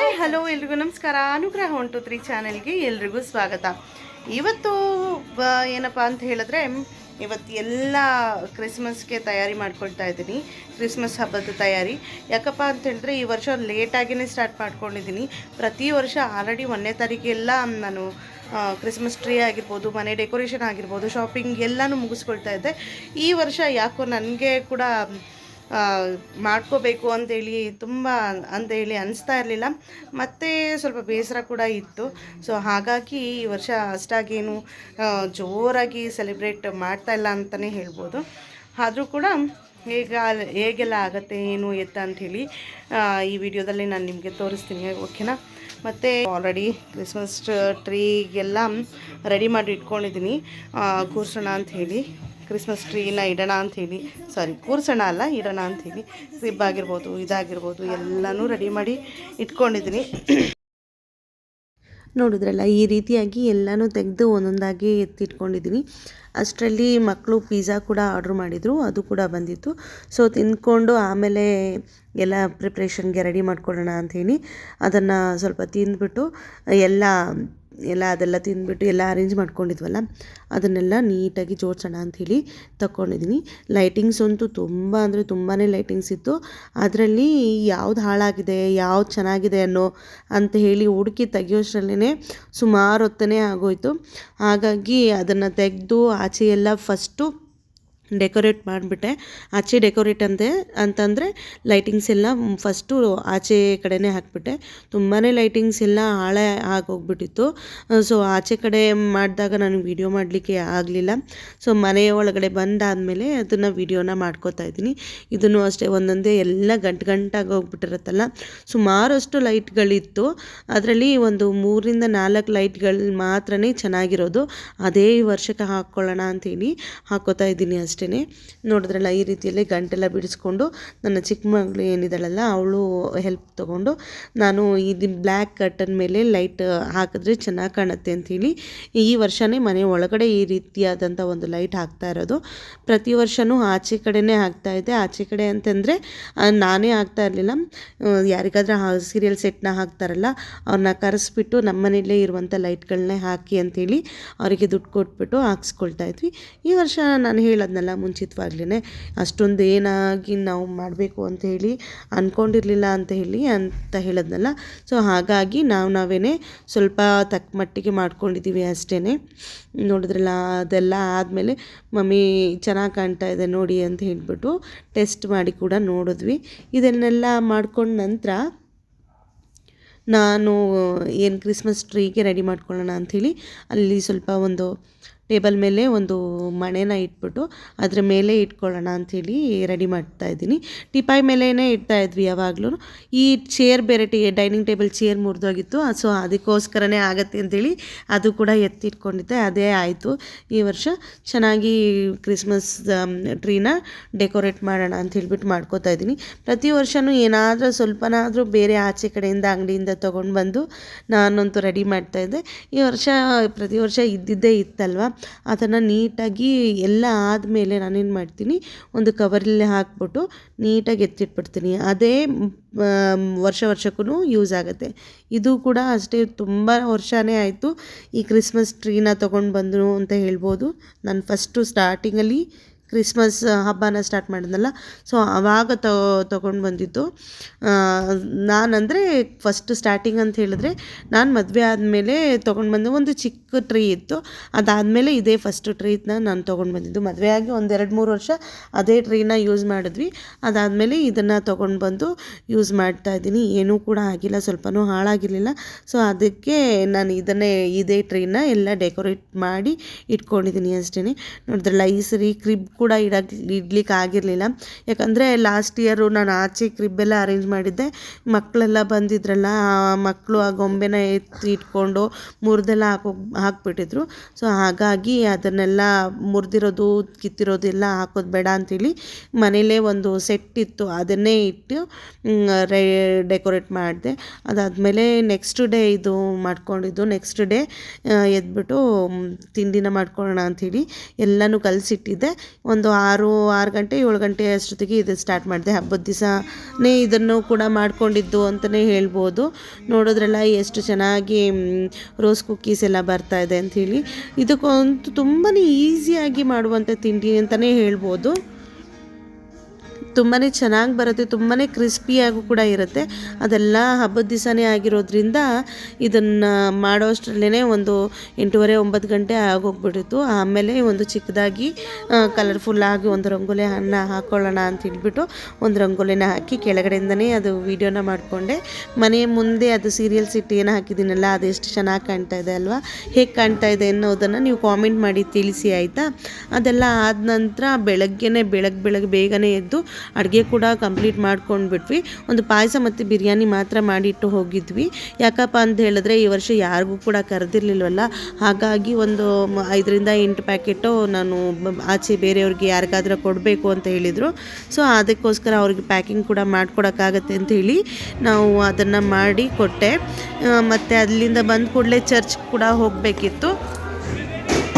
Hi, hello, ಎಲ್ರಿಗೂ ನಮಸ್ಕಾರ. ಅನುಗ್ರಹ ಒನ್ ಟು ತ್ರೀ ಚಾನೆಲ್ಗೆ ಎಲ್ರಿಗೂ ಸ್ವಾಗತ. ಇವತ್ತು ಏನಪ್ಪ ಅಂತ ಹೇಳಿದ್ರೆ, ಇವತ್ತು ಎಲ್ಲ ಕ್ರಿಸ್ಮಸ್ಗೆ ತಯಾರಿ ಮಾಡ್ಕೊಳ್ತಾ ಇದ್ದೀನಿ. ಕ್ರಿಸ್ಮಸ್ ಹಬ್ಬದ ತಯಾರಿ. ಯಾಕಪ್ಪ ಅಂತ ಹೇಳಿದ್ರೆ, ಈ ವರ್ಷ ಲೇಟಾಗಿಯೇ ಸ್ಟಾರ್ಟ್ ಮಾಡ್ಕೊಂಡಿದ್ದೀನಿ. ಪ್ರತಿ ವರ್ಷ ಆಲ್ರೆಡಿ ಒಂದನೇ ತಾರೀಕೆಲ್ಲ ನಾನು ಕ್ರಿಸ್ಮಸ್ ಟ್ರೀ ಆಗಿರ್ಬೋದು, ಮನೆ ಡೆಕೋರೇಷನ್ ಆಗಿರ್ಬೋದು ಶಾಪಿಂಗ್ ಎಲ್ಲನೂ ಮುಗಿಸ್ಕೊಳ್ತಾ ಇದ್ದೆ. ಈ ವರ್ಷ ಯಾಕೋ ನನಗೆ ಕೂಡ ಮಾಡ್ಕೋಬೇಕು ಅಂತೇಳಿ ತುಂಬ ಅಂತೇಳಿ ಅನಿಸ್ತಾ ಇರಲಿಲ್ಲ. ಮತ್ತು ಸ್ವಲ್ಪ ಬೇಸರ ಕೂಡ ಇತ್ತು. ಸೊ ಹಾಗಾಗಿ ಈ ವರ್ಷ ಅಷ್ಟಾಗೇನು ಜೋರಾಗಿ ಸೆಲೆಬ್ರೇಟ್ ಮಾಡ್ತಾ ಇಲ್ಲ ಅಂತಲೇ ಹೇಳ್ಬೋದು. ಆದರೂ ಕೂಡ ಹೇಗೆ, ಹೇಗೆಲ್ಲ ಆಗುತ್ತೆ, ಏನು ಎತ್ತ ಅಂಥೇಳಿ ಈ ವಿಡಿಯೋದಲ್ಲಿ ನಾನು ನಿಮಗೆ ತೋರಿಸ್ತೀನಿ ಓಕೆನಾ ಮತ್ತು ಆಲ್ರೆಡಿ ಕ್ರಿಸ್ಮಸ್ ಟ್ರೀಗೆಲ್ಲ ರೆಡಿ ಮಾಡಿ ಇಟ್ಕೊಂಡಿದ್ದೀನಿ. ಕೂರ್ಸೋಣ ಅಂತ ಹೇಳಿ. ಕ್ರಿಸ್ಮಸ್ ಟ್ರೀನ ಇಡೋಣ ಅಂಥೇಳಿ. ಸಾರಿ ಕೂರಿಸೋಣ ಅಲ್ಲ, ಇಡೋಣ ಅಂಥೇಳಿ. ಕ್ರಿಬ್ ಆಗಿರ್ಬೋದು, ಇದಾಗಿರ್ಬೋದು, ಎಲ್ಲನೂ ರೆಡಿ ಮಾಡಿ ಇಟ್ಕೊಂಡಿದ್ದೀನಿ. ನೋಡಿದ್ರಲ್ಲ, ಈ ರೀತಿಯಾಗಿ ಎಲ್ಲನೂ ತೆಗೆದು ಒಂದೊಂದಾಗಿ ಎತ್ತಿಟ್ಕೊಂಡಿದ್ದೀನಿ. ಅಷ್ಟರಲ್ಲಿ ಮಕ್ಕಳು ಪಿಜ್ಜಾ ಕೂಡ ಆರ್ಡ್ರ್ ಮಾಡಿದರು, ಅದು ಕೂಡ ಬಂದಿತ್ತು. ಸೊ ತಿಂದ್ಕೊಂಡು ಆಮೇಲೆ ಎಲ್ಲ ಪ್ರಿಪ್ರೇಷನ್ಗೆ ರೆಡಿ ಮಾಡ್ಕೊಳ್ಳೋಣ ಅಂಥೇಳಿ. ಅದನ್ನು ಸ್ವಲ್ಪ ತಿಂದ್ಬಿಟ್ಟು ಎಲ್ಲ ಎಲ್ಲ ಅದೆಲ್ಲ ತಿಂದ್ಬಿಟ್ಟು ಎಲ್ಲ ಅರೇಂಜ್ ಮಾಡ್ಕೊಂಡಿದ್ವಲ್ಲ, ಅದನ್ನೆಲ್ಲ ನೀಟಾಗಿ ಜೋಡಿಸೋಣ ಅಂಥೇಳಿ ತಗೊಂಡಿದ್ದೀನಿ ಲೈಟಿಂಗ್ಸ್ ಅಂತೂ ತುಂಬ ಅಂದರೆ ತುಂಬಾ ಲೈಟಿಂಗ್ಸ್ ಇತ್ತು. ಅದರಲ್ಲಿ ಯಾವ್ದು ಹಾಳಾಗಿದೆ, ಯಾವ್ದು ಚೆನ್ನಾಗಿದೆ ಅನ್ನೋ ಅಂತ ಹೇಳಿ ಹುಡುಕಿ ತೆಗಿಯೋಷ್ಟರಲ್ಲೇ ಸುಮಾರು ಹೊತ್ತನೇ ಆಗೋಯಿತು. ಹಾಗಾಗಿ ಅದನ್ನು ತೆಗೆದು ಆಚೆ ಎಲ್ಲ ಫಸ್ಟು ಡೆಕೋರೇಟ್ ಮಾಡಿಬಿಟ್ಟೆ. ಆಚೆ ಡೆಕೋರೇಟ್ ಅಂದೆ, ಅಂತಂದರೆ ಲೈಟಿಂಗ್ಸ್ ಎಲ್ಲ ಫಸ್ಟು ಆಚೆ ಕಡೆನೇ ಹಾಕಿಬಿಟ್ಟೆ. ತುಂಬಾ ಲೈಟಿಂಗ್ಸ್ ಎಲ್ಲ ಹಾಳೆ ಆಗೋಗ್ಬಿಟ್ಟಿತ್ತು. ಸೊ ಆಚೆ ಕಡೆ ಮಾಡಿದಾಗ ನಾನು ವಿಡಿಯೋ ಮಾಡಲಿಕ್ಕೆ ಆಗಲಿಲ್ಲ. ಸೊ ಮನೆಯ ಒಳಗಡೆ ಬಂದಾದಮೇಲೆ ಅದನ್ನು ವಿಡಿಯೋನ ಮಾಡ್ಕೋತಾ ಇದ್ದೀನಿ. ಇದನ್ನು ಅಷ್ಟೇ, ಒಂದೊಂದೇ ಎಲ್ಲ ಗಂಟು ಗಂಟಾಗಿ ಹೋಗ್ಬಿಟ್ಟಿರುತ್ತಲ್ಲ. ಸುಮಾರಷ್ಟು ಲೈಟ್ಗಳಿತ್ತು. ಅದರಲ್ಲಿ ಒಂದು ಮೂರಿಂದ ನಾಲ್ಕು ಲೈಟ್ಗಳು ಮಾತ್ರನೇ ಚೆನ್ನಾಗಿರೋದು. ಅದೇ ವರ್ಷಕ್ಕೆ ಹಾಕ್ಕೊಳ್ಳೋಣ ಅಂತೇಳಿ ಹಾಕೋತಾ ಇದ್ದೀನಿ ಅಷ್ಟೇ. ನೋಡಿದ್ರಲ್ಲ, ಈ ರೀತಿಯಲ್ಲಿ ಗಂಟೆಲ್ಲ ಬಿಡಿಸ್ಕೊಂಡು ನನ್ನ ಚಿಕ್ಕ ಮಗಳು ಏನಿದ್ದಾಳಲ್ಲ, ಅವಳು ಹೆಲ್ಪ್ ತೊಗೊಂಡು ನಾನು ಇದು ಬ್ಲ್ಯಾಕ್ ಕರ್ಟನ್ ಮೇಲೆ ಲೈಟ್ ಹಾಕಿದ್ರೆ ಚೆನ್ನಾಗಿ ಕಾಣುತ್ತೆ ಅಂಥೇಳಿ, ಈ ವರ್ಷವೇ ಮನೆ ಒಳಗಡೆ ಈ ರೀತಿಯಾದಂಥ ಒಂದು ಲೈಟ್ ಹಾಕ್ತಾ ಇರೋದು. ಪ್ರತಿ ವರ್ಷವೂ ಆಚೆ ಕಡೆನೇ ಹಾಕ್ತಾ ಇದ್ದೆ ಆಚೆ ಕಡೆ ಅಂತಂದರೆ ನಾನೇ ಹಾಕ್ತಾ ಇರಲಿಲ್ಲ. ಯಾರಿಗಾದ್ರೂ ಸೀರಿಯಲ್ ಸೆಟ್ನ ಹಾಕ್ತಾರಲ್ಲ, ಅವ್ರನ್ನ ಕರೆಸ್ಬಿಟ್ಟು ನಮ್ಮ ಮನೆಯಲ್ಲೇ ಇರುವಂಥ ಲೈಟ್ಗಳನ್ನೇ ಹಾಕಿ ಅಂಥೇಳಿ, ಅವರಿಗೆ ದುಡ್ಡು ಕೊಟ್ಬಿಟ್ಟು ಹಾಕ್ಸ್ಕೊಳ್ತಾ ಇದ್ವಿ. ಈ ವರ್ಷ ನಾನು ಹೇಳೋದ್ನಲ್ಲ ಮುಂಚಿತವಾಗ್ಲೇ ಅಷ್ಟೊಂದು ಏನಾಗಿ ನಾವು ಮಾಡಬೇಕು ಅಂತ ಹೇಳಿ ಅಂದ್ಕೊಂಡಿರಲಿಲ್ಲ ಅಂತ ಹೇಳಿ ಅಂತ ಹೇಳೋದ್ನಲ್ಲ. ಸೊ ಹಾಗಾಗಿ ನಾವು ನಾವೇ ಸ್ವಲ್ಪ ತಕ್ಕ ಮಟ್ಟಿಗೆ ಮಾಡ್ಕೊಂಡಿದ್ದೀವಿ ಅಷ್ಟೇ ನೋಡಿದ್ರಲ್ಲ, ಅದೆಲ್ಲ ಆದಮೇಲೆ ಮಮ್ಮಿ ಚೆನ್ನಾಗಿ ಕಾಣ್ತಾ ಇದೆ ನೋಡಿ ಅಂತ ಹೇಳಿಬಿಟ್ಟು ಟೆಸ್ಟ್ ಮಾಡಿ ಕೂಡ ನೋಡಿದ್ವಿ. ಇದನ್ನೆಲ್ಲ ಮಾಡ್ಕೊಂಡ ನಂತರ ನಾನು ಏನು ಕ್ರಿಸ್ಮಸ್ ಟ್ರೀಗೆ ರೆಡಿ ಮಾಡ್ಕೊಳ್ಳೋಣ ಅಂಥೇಳಿ ಅಲ್ಲಿ ಸ್ವಲ್ಪ ಒಂದು ಟೇಬಲ್ ಮೇಲೆ ಒಂದು ಮಣೆನ ಇಟ್ಬಿಟ್ಟು ಅದರ ಮೇಲೆ ಇಟ್ಕೊಳ್ಳೋಣ ಅಂಥೇಳಿ ರೆಡಿ ಮಾಡ್ತಾ ಇದ್ದೀನಿ. ಟಿಪಾಯಿ ಮೇಲೆನೇ ಇಡ್ತಾ ಇದ್ವಿ ಯಾವಾಗಲೂ ಈ ಚೇರ್ ಬೇರೆ ಟಿ, ಡೈನಿಂಗ್ ಟೇಬಲ್ ಚೇರ್ ಮುರಿದೋಗಿತ್ತು. ಸೊ ಅದಕ್ಕೋಸ್ಕರನೇ ಆಗತ್ತೆ ಅಂತೇಳಿ ಅದು ಕೂಡ ಎತ್ತಿಟ್ಕೊಂಡಿದ್ದೆ. ಅದೇ ಆಯಿತು. ಈ ವರ್ಷ ಚೆನ್ನಾಗಿ ಕ್ರಿಸ್ಮಸ್ ಟ್ರೀನ ಡೆಕೋರೇಟ್ ಮಾಡೋಣ ಅಂತ ಹೇಳ್ಬಿಟ್ಟು ಮಾಡ್ಕೋತಾ ಇದ್ದೀನಿ. ಪ್ರತಿ ವರ್ಷವೂ ಏನಾದರೂ ಸ್ವಲ್ಪನಾದರೂ ಬೇರೆ ಆಚೆ ಕಡೆಯಿಂದ ಅಂಗಡಿಯಿಂದ ತೊಗೊಂಡು ಬಂದು ನಾನಂತೂ ರೆಡಿ ಮಾಡ್ತಾಯಿದ್ದೆ ಈ ವರ್ಷ, ಪ್ರತಿ ವರ್ಷ ಇದ್ದಿದ್ದೇ ಇತ್ತಲ್ವ? ಅದನ್ನು ನೀಟಾಗಿ ಎಲ್ಲ ಆದಮೇಲೆ ನಾನೇನು ಮಾಡ್ತೀನಿ, ಒಂದು ಕವರಲ್ಲಿ ಹಾಕ್ಬಿಟ್ಟು ನೀಟಾಗಿ ಎತ್ತಿಟ್ಬಿಡ್ತೀನಿ. ಅದೇ ವರ್ಷ ವರ್ಷಕ್ಕೂ ಯೂಸ್ ಆಗುತ್ತೆ. ಇದು ಕೂಡ ಅಷ್ಟೇ, ತುಂಬ ವರ್ಷವೇ ಆಯಿತು ಈ ಕ್ರಿಸ್ಮಸ್ ಟ್ರೀನ ತೊಗೊಂಡು ಬಂದರು ಅಂತ ಹೇಳ್ಬೋದು. ನಾನು ಫಸ್ಟು ಸ್ಟಾರ್ಟಿಂಗಲ್ಲಿ ಕ್ರಿಸ್ಮಸ್ ಹಬ್ಬನ ಸ್ಟಾರ್ಟ್ ಮಾಡಿದ್ನಲ್ಲ. ಸೊ ಆವಾಗ ತೊಗೊಂಡು ಬಂದಿದ್ದು. ನಾನಂದರೆ ಫಸ್ಟ್ ಸ್ಟಾರ್ಟಿಂಗ್ ಅಂತ ಹೇಳಿದ್ರೆ ನಾನು ಮದುವೆ ಆದಮೇಲೆ ತೊಗೊಂಡು ಬಂದು ಒಂದು ಚಿಕ್ಕ ಟ್ರೀ ಇತ್ತು. ಅದಾದಮೇಲೆ ಇದೇ ಫಸ್ಟ್ ಟ್ರೀನ ನಾನು ತೊಗೊಂಡು ಬಂದಿದ್ದು. ಮದುವೆ ಆಗಿ ಒಂದೆರಡು ಮೂರು ವರ್ಷ ಅದೇ ಟ್ರೀನ ಯೂಸ್ ಮಾಡಿದ್ವಿ. ಅದಾದಮೇಲೆ ಇದನ್ನು ತೊಗೊಂಡು ಬಂದು ಯೂಸ್ ಮಾಡ್ತಾ ಇದ್ದೀನಿ. ಏನೂ ಕೂಡ ಆಗಿಲ್ಲ, ಸ್ವಲ್ಪನೂ ಹಾಳಾಗಿರಲಿಲ್ಲ. ಸೊ ಅದಕ್ಕೆ ನಾನು ಇದನ್ನೇ, ಇದೇ ಟ್ರೀನ ಎಲ್ಲ ಡೆಕೋರೇಟ್ ಮಾಡಿ ಇಟ್ಕೊಂಡಿದ್ದೀನಿ ಅಷ್ಟೇ ನೋಡಿದ್ರಲ್ಲ ಈ ಕ್ರಿಬ್ ಕೂಡ ಇಡಕ್ಕೆ ಇಡ್ಲಿಕ್ಕೆ ಆಗಿರಲಿಲ್ಲ. ಯಾಕಂದರೆ ಲಾಸ್ಟ್ ಇಯರು ನಾನು ಆಚೆ ಕ್ರಿಬ್ಬೆಲ್ಲ ಅರೇಂಜ್ ಮಾಡಿದ್ದೆ. ಮಕ್ಕಳೆಲ್ಲ ಬಂದಿದ್ರಲ್ಲ ಮಕ್ಕಳು ಆ ಗೊಂಬೆನ ಎತ್ತಿ ಇಟ್ಕೊಂಡು ಮುರಿದೆಲ್ಲ ಹಾಕೋ, ಹಾಕ್ಬಿಟ್ಟಿದ್ರು. ಸೊ ಹಾಗಾಗಿ ಅದನ್ನೆಲ್ಲ ಮುರಿದಿರೋದು ಕಿತ್ತಿರೋದೆಲ್ಲ ಹಾಕೋದು ಬೇಡ ಅಂತೇಳಿ ಮನೇಲೇ ಒಂದು ಸೆಟ್ ಇತ್ತು. ಅದನ್ನೇ ಇಟ್ಟು ರೇ ಡೆಕೋರೇಟ್ ಮಾಡಿದೆ. ಅದಾದಮೇಲೆ ನೆಕ್ಸ್ಟ್ ಡೇ ಇದು ಮಾಡ್ಕೊಂಡಿದ್ದು. ನೆಕ್ಸ್ಟ್ ಡೇ ಎದ್ಬಿಟ್ಟು ತಿಂಡಿನ ಮಾಡ್ಕೊಳ್ಳೋಣ ಅಂಥೇಳಿ ಎಲ್ಲನೂ ಕಲಸಿಟ್ಟಿದ್ದೆ. ಒಂದು ಆರು ಆರು ಗಂಟೆ, ಏಳು ಗಂಟೆ ಅಷ್ಟೊತ್ತಿಗೆ ಇದು ಸ್ಟಾರ್ಟ್ ಮಾಡಿದೆ. ಹಬ್ಬದ ದಿವಸನೇ ಇದನ್ನು ಕೂಡ ಮಾಡಿಕೊಂಡಿದ್ದು ಅಂತಲೇ ಹೇಳ್ಬೋದು. ನೋಡೋದ್ರೆಲ್ಲ ಎಷ್ಟು ಚೆನ್ನಾಗಿ ರೋಸ್ ಕುಕ್ಕೀಸ್ ಎಲ್ಲ ಬರ್ತಾ ಇದೆ ಅಂಥೇಳಿ ಇದಕ್ಕಂತೂ ತುಂಬಾ ಈಸಿಯಾಗಿ ಮಾಡುವಂಥ ತಿಂಡಿ ಅಂತಲೇ ಹೇಳ್ಬೋದು. ತುಂಬಾ ಚೆನ್ನಾಗಿ ಬರುತ್ತೆ ತುಂಬಾ ಕ್ರಿಸ್ಪಿಯಾಗೂ ಕೂಡ ಇರುತ್ತೆ. ಅದೆಲ್ಲ ಹಬ್ಬದ ದಿವಸನೇ ಆಗಿರೋದ್ರಿಂದ ಇದನ್ನು ಮಾಡೋಷ್ಟರಲ್ಲೇ ಒಂದು ಎಂಟೂವರೆ, ಒಂಬತ್ತು ಗಂಟೆ ಆಗೋಗ್ಬಿಟ್ಟಿತ್ತು ಆಮೇಲೆ ಒಂದು ಚಿಕ್ಕದಾಗಿ ಕಲರ್ಫುಲ್ಲಾಗಿ ಒಂದು ರಂಗೋಲಿ ಅನ್ನ ಹಾಕ್ಕೊಳ್ಳೋಣ ಅಂತ ಹೇಳ್ಬಿಟ್ಟು ಒಂದು ರಂಗೋಲಿನ ಹಾಕಿ ಕೆಳಗಡೆಯಿಂದನೇ ಅದು ವೀಡಿಯೋನ ಮಾಡಿಕೊಂಡೆ. ಮನೆ ಮುಂದೆ ಅದು ಸೀರಿಯಲ್ ಸಿಟ್ಟು ಏನು ಹಾಕಿದ್ದೀನಲ್ಲ, ಅದು ಎಷ್ಟು ಚೆನ್ನಾಗಿ ಕಾಣ್ತಾ ಇದೆ ಅಲ್ವಾ? ಹೇಗೆ ಕಾಣ್ತಾ ಇದೆ ಅನ್ನೋದನ್ನು ನೀವು ಕಾಮೆಂಟ್ ಮಾಡಿ ತಿಳಿಸಿ, ಆಯಿತಾ? ಅದೆಲ್ಲ ಆದ ನಂತರ ಬೆಳಗ್ಗೆನೇ ಬೆಳಗ್ಗೆ ಬೆಳಗ್ಗೆ ಬೇಗನೆ ಎದ್ದು ಅಡುಗೆ ಕೂಡ ಕಂಪ್ಲೀಟ್ ಮಾಡ್ಕೊಂಡು ಬಿಟ್ವಿ ಒಂದು ಪಾಯಸ ಮತ್ತು ಬಿರಿಯಾನಿ ಮಾತ್ರ ಮಾಡಿಟ್ಟು ಹೋಗಿದ್ವಿ. ಯಾಕಪ್ಪ ಅಂತ ಹೇಳಿದ್ರೆ ಈ ವರ್ಷ ಯಾರಿಗೂ ಕೂಡ ಕರೆದಿರ್ಲಿಲ್ವಲ್ಲ? ಹಾಗಾಗಿ ಒಂದು ಐದರಿಂದ ಎಂಟು ಪ್ಯಾಕೆಟು ನಾನು ಆಚೆ ಬೇರೆಯವ್ರಿಗೆ ಯಾರಿಗಾದ್ರೂ ಕೊಡಬೇಕು ಅಂತ ಹೇಳಿದರು. ಸೊ ಅದಕ್ಕೋಸ್ಕರ ಅವ್ರಿಗೆ ಪ್ಯಾಕಿಂಗ್ ಕೂಡ ಮಾಡ್ಕೊಡೋಕ್ಕಾಗತ್ತೆ ಹೇಳಿ ನಾವು ಅದನ್ನು ಮಾಡಿ ಕೊಟ್ಟೆ. ಮತ್ತು ಅಲ್ಲಿಂದ ಬಂದ ಕೂಡಲೇ ಚರ್ಚ್ ಕೂಡ ಹೋಗಬೇಕಿತ್ತು.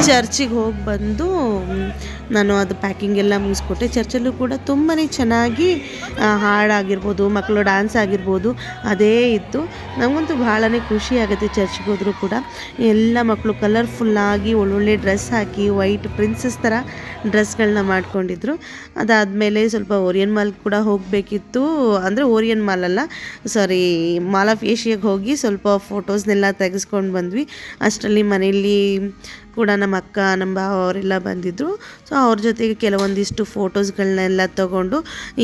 ಚರ್ಚಿಗೆ ಹೋಗಿ ಬಂದು ನಾನು ಅದು ಪ್ಯಾಕಿಂಗ್ ಎಲ್ಲ ಮುಗಿಸ್ಕೊಟ್ಟೆ. ಚರ್ಚಲ್ಲೂ ಕೂಡ ತುಂಬಾ ಚೆನ್ನಾಗಿ ಹಾಡಾಗಿರ್ಬೋದು, ಮಕ್ಕಳು ಡ್ಯಾನ್ಸ್ ಆಗಿರ್ಬೋದು, ಅದೇ ಇತ್ತು. ನಮಗಂತೂ ಭಾಳನೇ ಖುಷಿ ಆಗುತ್ತೆ ಚರ್ಚ್ಗೆ ಹೋದರೂ ಕೂಡ. ಎಲ್ಲ ಮಕ್ಕಳು ಕಲರ್ಫುಲ್ಲಾಗಿ ಒಳ್ಳೊಳ್ಳೆ ಡ್ರೆಸ್ ಹಾಕಿ ವೈಟ್ ಪ್ರಿನ್ಸಸ್ ಥರ ಡ್ರೆಸ್ಗಳನ್ನ ಮಾಡ್ಕೊಂಡಿದ್ರು. ಅದಾದಮೇಲೆ ಸ್ವಲ್ಪ ಓರಿಯನ್ ಮಾಲ್ ಕೂಡ ಹೋಗಬೇಕಿತ್ತು. ಅಂದರೆ ಓರಿಯನ್ ಮಾಲ್ ಅಲ್ಲ ಸಾರಿ ಮಾಲ್ ಆಫ್ ಏಷ್ಯಾಗೆ ಹೋಗಿ ಸ್ವಲ್ಪ ಫೋಟೋಸ್ನೆಲ್ಲ ತೆಗೆಸ್ಕೊಂಡು ಬಂದ್ವಿ. ಅಷ್ಟರಲ್ಲಿ ಮನೆಯಲ್ಲಿ ಕೂಡ ನಮ್ಮ ಅಕ್ಕ, ನಮ್ಮ ಭಾವ ಅವರೆಲ್ಲ ಬಂದಿದ್ದರು ಸೊ ಅವ್ರ ಜೊತೆಗೆ ಕೆಲವೊಂದಿಷ್ಟು ಫೋಟೋಸ್ಗಳನ್ನೆಲ್ಲ ತೊಗೊಂಡು,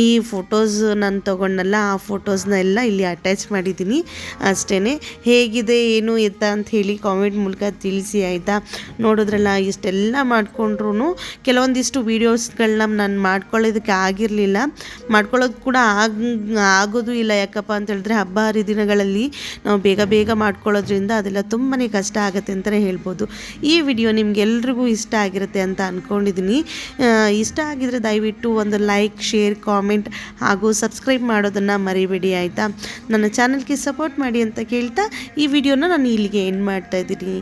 ಈ ಫೋಟೋಸ್ ನಾನು ತೊಗೊಂಡಲ್ಲ, ಆ ಫೋಟೋಸ್ನ ಎಲ್ಲ ಇಲ್ಲಿ ಅಟ್ಯಾಚ್ ಮಾಡಿದ್ದೀನಿ ಅಷ್ಟೇ ಹೇಗಿದೆ, ಏನು ಎತ್ತ ಅಂತ ಹೇಳಿ ಕಾಮೆಂಟ್ ಮೂಲಕ ತಿಳಿಸಿ, ಆಯಿತಾ? ನೋಡಿದ್ರಲ್ಲ, ಇಷ್ಟೆಲ್ಲ ಮಾಡಿಕೊಂಡ್ರು ಕೆಲವೊಂದಿಷ್ಟು ವೀಡಿಯೋಸ್ಗಳನ್ನ ನಾನು ಮಾಡ್ಕೊಳ್ಳೋದಕ್ಕೆ ಆಗಿರಲಿಲ್ಲ. ಮಾಡ್ಕೊಳ್ಳೋದು ಕೂಡ ಆಗ, ಆಗೋದು ಇಲ್ಲ, ಯಾಕಪ್ಪ ಅಂತ ಹೇಳಿದ್ರೆ ಹಬ್ಬ ಹರಿದಿನಗಳಲ್ಲಿ ನಾವು ಬೇಗ ಬೇಗ ಮಾಡ್ಕೊಳ್ಳೋದ್ರಿಂದ ಅದೆಲ್ಲ ತುಂಬಾ ಕಷ್ಟ ಆಗುತ್ತೆ ಅಂತಲೇ ಹೇಳ್ಬೋದು. ಈ ವಿಡಿಯೋ ನಿಮಗೆಲ್ರಿಗೂ ಇಷ್ಟ ಆಗಿರುತ್ತೆ ಅಂತ ಅಂದ್ಕೊಂಡಿದ್ದೀನಿ ಇಷ್ಟ ಆಗಿದ್ರೆ ದಯವಿಟ್ಟು ಒಂದು ಲೈಕ್, ಶೇರ್, ಕಾಮೆಂಟ್ ಹಾಗೂ ಸಬ್ಸ್ಕ್ರೈಬ್ ಮಾಡೋದನ್ನು ಮರಿಬೇಡಿ, ಆಯಿತಾ? ನನ್ನ ಚಾನಲ್ಗೆ ಸಪೋರ್ಟ್ ಮಾಡಿ ಅಂತ ಕೇಳ್ತಾ ಈ ವಿಡಿಯೋನ ನಾನು ಇಲ್ಲಿಗೆ ಎಂಡ್ ಮಾಡ್ತಾ ಇದ್ದೀನಿ.